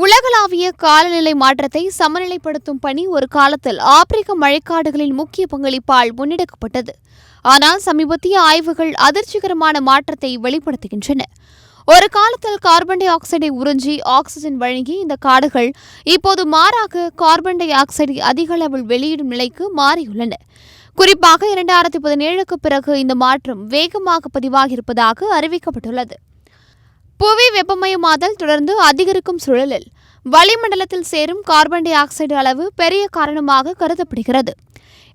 உலகளாவிய காலநிலை மாற்றத்தை சமநிலைப்படுத்தும் பணி ஒரு காலத்தில் ஆப்பிரிக்க மழைக்காடுகளின் முக்கிய பங்களிப்பால் முன்னெடுக்கப்பட்டது. ஆனால் சமீபத்திய ஆய்வுகள் அதிர்ச்சிகரமான மாற்றத்தை வெளிப்படுத்துகின்றன. ஒரு காலத்தில் கார்பன் டை ஆக்சைடை உறிஞ்சி ஆக்சிஜன் வழங்கி இந்த காடுகள் இப்போது மாறாக கார்பன் டை ஆக்சைடை அதிக அளவில் வெளியிடும் நிலைக்கு மாறியுள்ளன. குறிப்பாக இரண்டாயிரத்தி பதினேழுக்கு பிறகு இந்த மாற்றம் வேகமாக பதிவாகியிருப்பதாக அறிவிக்கப்பட்டுள்ளது. புவி வெப்பமயமாதல் தொடர்ந்து அதிகரிக்கும் சூழலில் வளிமண்டலத்தில் சேரும் கார்பன் டை ஆக்சைடு அளவு பெரிய காரணமாக கருதப்படுகிறது.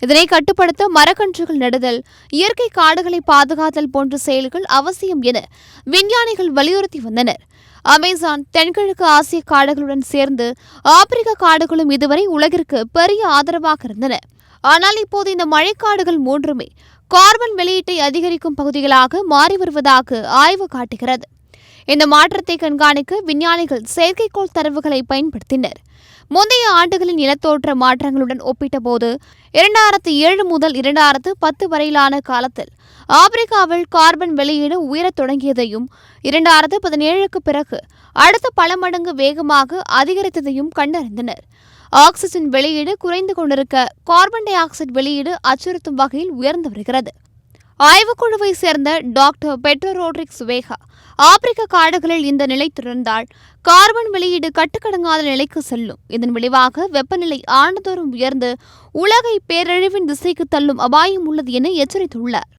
இதனை கட்டுப்படுத்த மரக்கன்றுகள் நடுதல் இயற்கை காடுகளை பாதுகாத்தல் போன்ற செயல்கள் அவசியம் என விஞ்ஞானிகள் வலியுறுத்தி வந்தனர். அமேசான் தென்கிழக்கு ஆசிய காடுகளுடன் சேர்ந்து ஆப்பிரிக்க காடுகளும் இதுவரை உலகிற்கு பெரிய ஆதரவாக இருந்தன. ஆனால் இப்போது இந்த மழைக்காடுகள் மூன்றுமே கார்பன் வெளியீட்டை அதிகரிக்கும் பகுதிகளாக மாறி வருவதாக ஆய்வு காட்டுகிறது. இந்த மாற்றத்தை கண்காணிக்க விஞ்ஞானிகள் செயற்கைக்கோள் தரவுகளை பயன்படுத்தினர். முந்தைய ஆண்டுகளின் நிலத்தோற்ற மாற்றங்களுடன் ஒப்பிட்டபோது இரண்டாயிரத்து ஏழு முதல் இரண்டாயிரத்து பத்து வரையிலான காலத்தில் ஆப்பிரிக்காவில் கார்பன் வெளியீடு உயரத் தொடங்கியதையும் இரண்டாயிரத்து பதினேழுக்கு பிறகு அடுத்த பல மடங்கு வேகமாக அதிகரித்ததையும் கண்டறிந்தனர். ஆக்சிஜன் வெளியீடு குறைந்து கொண்டிருக்க கார்பன் டை ஆக்சைடு வெளியீடு அச்சுறுத்தும் வகையில் உயர்ந்து வருகிறது. ஆய்வுக்குழுவை சேர்ந்த டாக்டர் பெட்ரோ ரோட்ரிக்ஸ் வேகா ஆப்பிரிக்க காடுகளில் இந்த நிலை தொடர்ந்தால் கார்பன் வெளியீடு கட்டுக்கடங்காத நிலைக்கு செல்லும். இதன் விளைவாக வெப்பநிலை ஆண்டுதோறும் உயர்ந்து உலகை பேரழிவின் திசைக்கு தள்ளும் அபாயம் உள்ளது என எச்சரித்துள்ளார்.